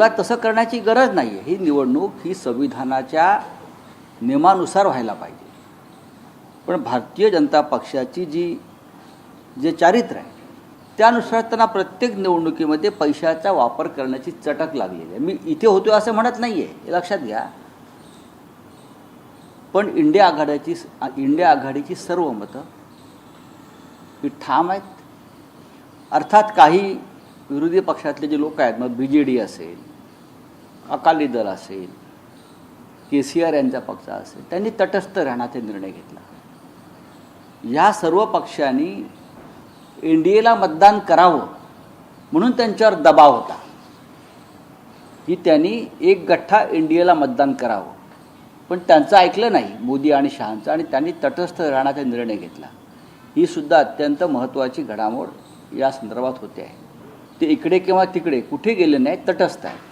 मुळात तसं करण्याची गरज नाही आहे ही निवडणूक ही संविधानाच्या नियमानुसार व्हायला पाहिजे. पण भारतीय जनता पक्षाची जी जे चारित्र्य आहे त्यानुसार त्यांना प्रत्येक निवडणुकीमध्ये पैशाचा वापर करण्याची चटक लागलेली आहे. मी इथे होतो असं म्हणत नाही आहे हे लक्षात घ्या. पण इंडिया आघाडीची इंडिया आघाडीची सर्व मतं ही ठाम आहेत. अर्थात काही विरोधी पक्षातले जे लोक आहेत मग बी जे डी असेल अकाली दल असेल के सी आर यांचा पक्ष असेल त्यांनी तटस्थ राहण्याचा निर्णय घेतला. या सर्व पक्षांनी एन डी एला मतदान करावं म्हणून त्यांच्यावर दबाव होता. की त्यांनी एक गठ्ठा एन डी एला मतदान करावं. पण त्यांचं ऐकलं नाही मोदी आणि शहांचं आणि त्यांनी तटस्थ राहण्याचा निर्णय घेतला. ही सुद्धा अत्यंत महत्त्वाची घडामोड या संदर्भात होते आहे. ते इकडे किंवा तिकडे कुठे गेले नाही तटस्थ आहे